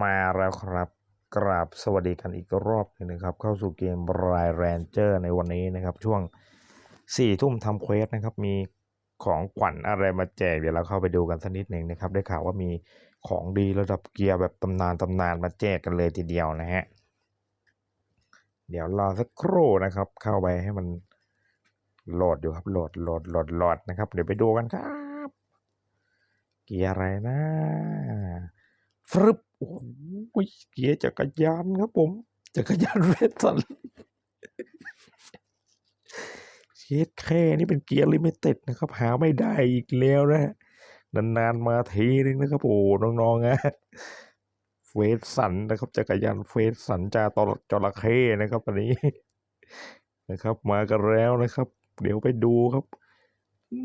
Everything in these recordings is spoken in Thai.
มาแล้วครับ กราบสวัสดีกันอีกรอบหนึงนะครับ เข้าสู่เกมรายแรนเจอร์ในวันนี้นะครับ ช่วงสี่ทุ่มทำเควสนะครับ มีของขวัญอะไรมาแจก เดี๋ยวเราเข้าไปดูกันสักนิดหนึ่งนะครับ ได้ข่าวว่ามีของดีระดับเกียร์แบบตำนานตำนานมาแจกกันเลยทีเดียวนะฮะ เดี๋ยวรอสักครู่นะครับ เข้าไปให้มันโหลดอยู่ครับ โหลด โหลด โหลด โหลดนะครับ เดี๋ยวไปดูกันครับ เกียร์อะไรนะฟรึบ โอ้โหเกียร์จักรยานครับผม จักรยานเรดสันเชดแค่นี่เป็นเกียร์ลิมิเต็ดนะครับ หาไม่ได้อีกแล้วนะฮะนานๆมาทีนึงนะครับโอ้น้องๆนะเฟสสันนะครับจักรยานเฟสสันจาตอจระเข้นะครับอันนี้นะครับ มากันแล้วนะครับ เดี๋ยวไปดูครับ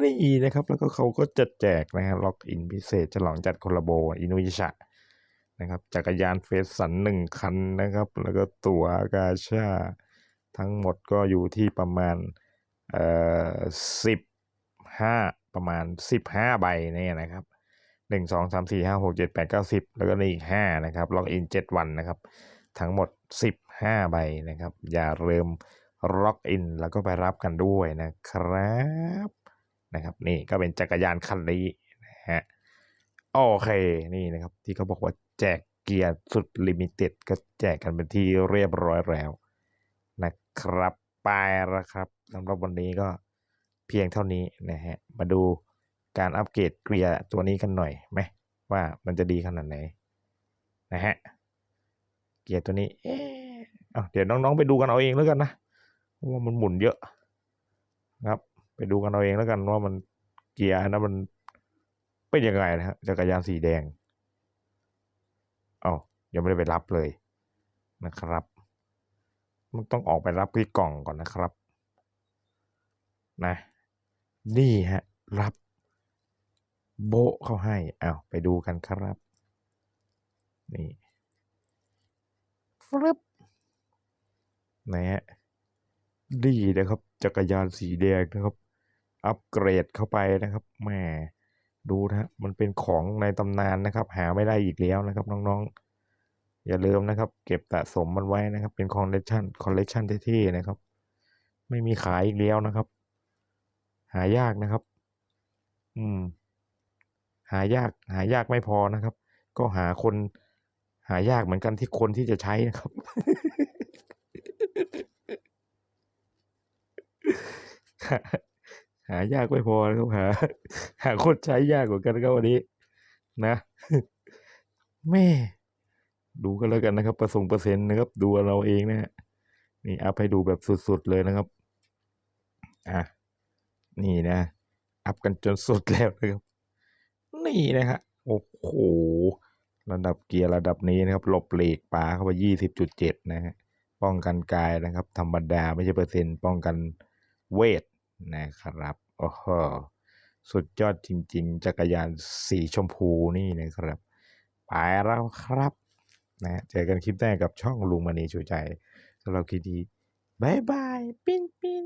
นี่นะครับ แล้วก็เขาก็จะแจกนะฮะล็อกอินพิเศษฉลองจัดคอลลาโบอินุวิชะ นะครับ จักรยานเฟสสันหนึ่งคันนะครับ แล้วก็ตั๋วกาชาทั้งหมดก็อยู่ที่ประมาณเอ่อสิบห้าประมาณสิบห้าใบเนี่ยนะครับหนึ่งสองสามสี่ห้าหกเจ็ดแปดเก้าสิบแล้วก็นี่อีกห้านะครับล็อกอินเจ็ดวันนะครับ ทั้งหมดสิบห้าใบนะครับ อย่าลืมล็อกอินแล้วก็ไปรับกันด้วยนะครับนะครับ นี่ก็เป็นจักรยานคันนี้นะฮะ โอเคนี่นะครับ ที่เขาบอกว่าแจกเกียร์สุดลิมิเต็ดก็แจกกันเป็นที่เรียบร้อยแล้ว นะครับไปแล้วครับสำหรับวันนี้ก็เพียงเท่านี้นะฮะ มาดูการอัปเกรดเกียร์ตัวนี้กันหน่อยไหมว่ามันจะดีขนาดไหนนะฮะเกียร์ตัวนี้เอเอเดี๋ยวน้องๆไปดูกันเอาเองแล้วกันนะเพราะว่ามันหมุนเยอะครับ ไปดูกันเอาเองแล้วกันว่ามันเกียร์นะมัน เป็นยังไงนะฮะจักรยานสีแดงเอายังไม่ได้ไปรับเลยนะครับมันต้องออกไปรับที่กล่องก่อนนะครับ นะ นี่ฮะ รับ โบเข้าให้เอาวไปดูกันครับ นี่ฟรึบนะฮะดีนะครับ จักรยานสีแดงนะครับ อัปเกรดเข้าไปนะครับแหม ดูนะมันเป็นของในตำนานนะครับ หาไม่ได้อีกแล้วนะครับน้องๆ อย่าลืมนะครับ เก็บสะสมมันไว้นะครับ เป็นคอลเลกชันคอลเลกชันเท่ๆนะครับ ไม่มีขายอีกแล้วนะครับ หายากนะครับ อืม หายากหายากไม่พอนะครับ ก็หาคน หายากเหมือนกันที่คนที่จะใช้นะครับหา หายากไม่พอนะครับหาหาคนใช้ยากกว่ากันครับวันนี้ นะแม่ดูกันแล้วกันนะครับ ประสงค์เปอร์เซ็นต์นะครับ ดูเราเองนะฮะนี่อัพให้ดูแบบสุดๆเลยนะครับ อะนี่นะ อัพกันจนสุดแล้วนะครับ นี่นะฮะโอ้โหระดับเกียร์ระดับนี้นะครับ หลบเหล็กปาเข้าไปยี่สิบจุดเจ็ดนะฮะป้องกันกายนะครับ ธรรมดาไม่ใช่เปอร์เซ็นต์ป้องกันเวท นะครับโอ้โหสุดยอดจริง ๆ จักรยานสีชมพูนี่นะครับ ไปแล้วครับนะเจอกันคลิปหน้ากับช่องลุงมณีชูใจสำหรับคลิปนี้บายบาย ปิ้นปิ้น